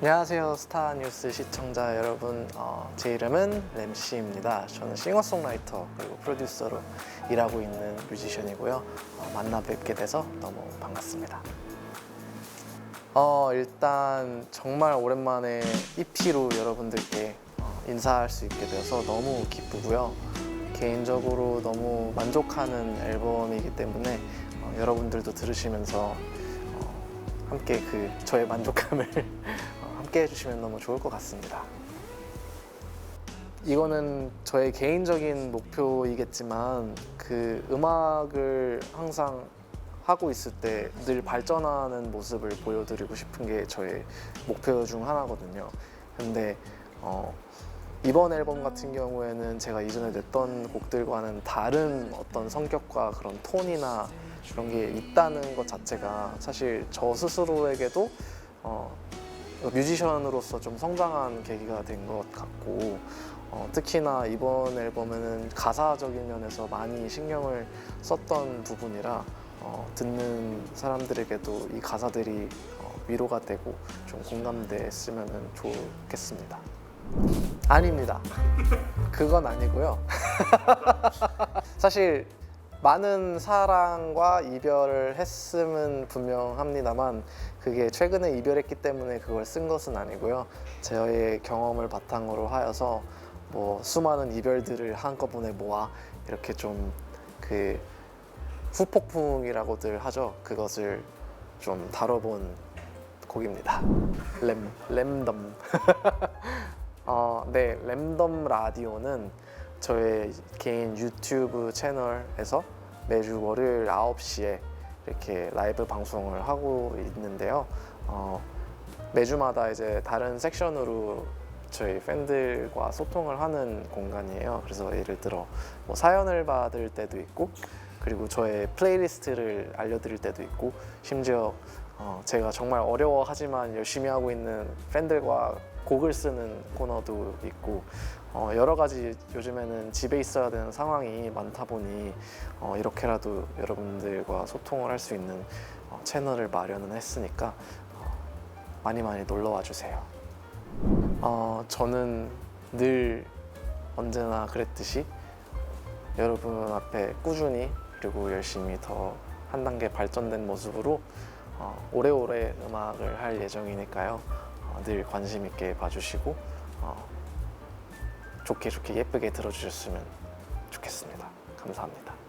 안녕하세요 스타뉴스 시청자 여러분. 어, 제 이름은 램씨입니다. 저는 싱어송라이터 그리고 프로듀서로 일하고 있는 뮤지션이고요. 어, 만나 뵙게 돼서 너무 반갑습니다. 어, 일단 정말 오랜만에 EP로 여러분들께 어, 인사할 수 있게 되어서 너무 기쁘고요. 개인적으로 너무 만족하는 앨범이기 때문에 어, 여러분들도 들으시면서 어, 함께 그 저의 만족감을 어, 함께 해주시면 너무 좋을 것 같습니다. 이거는 저의 개인적인 목표이겠지만 그 음악을 항상 하고 있을 때 늘 발전하는 모습을 보여드리고 싶은 게 저의 목표 중 하나거든요. 근데 어, 이번 앨범 같은 경우에는 제가 이전에 냈던 곡들과는 다른 어떤 성격과 그런 톤이나 그런 게 있다는 것 자체가 사실 저 스스로에게도 어, 뮤지션으로서 좀 성장한 계기가 된 것 같고 어, 특히나 이번 앨범에는 가사적인 면에서 많이 신경을 썼던 부분이라 어, 듣는 사람들에게도 이 가사들이 어, 위로가 되고 좀 공감됐으면 좋겠습니다. 아닙니다. 그건 아니고요. 사실 많은 사랑과 이별을 했음은 분명합니다만 그게 최근에 이별했기 때문에 그걸 쓴 것은 아니고요. 저의 경험을 바탕으로 하여서 뭐 수많은 이별들을 한꺼번에 모아 이렇게 좀 그 후폭풍이라고들 하죠. 그것을 좀 다뤄본 곡입니다. 램 램덤. 어, 네, 램덤 라디오는 저의 개인 유튜브 채널에서 매주 월요일 9시에 이렇게 라이브 방송을 하고 있는데요. 어, 매주마다 이제 다른 섹션으로 저희 팬들과 소통을 하는 공간이에요. 그래서 예를 들어 뭐 사연을 받을 때도 있고 그리고 저의 플레이리스트를 알려드릴 때도 있고 심지어 어, 제가 정말 어려워 하지만 열심히 하고 있는 팬들과 곡을 쓰는 코너도 있고 어, 여러 가지 요즘에는 집에 있어야 되는 상황이 많다 보니 어, 이렇게라도 여러분들과 소통을 할 수 있는 어, 채널을 마련은 했으니까 어, 많이 많이 놀러 와 주세요. 어, 저는 늘 언제나 그랬듯이 여러분 앞에 꾸준히 그리고 열심히 더 한 단계 발전된 모습으로 어, 오래오래 음악을 할 예정이니까요. 어, 늘 관심 있게 봐주시고 어, 좋게 좋게 예쁘게 들어주셨으면 좋겠습니다. 감사합니다.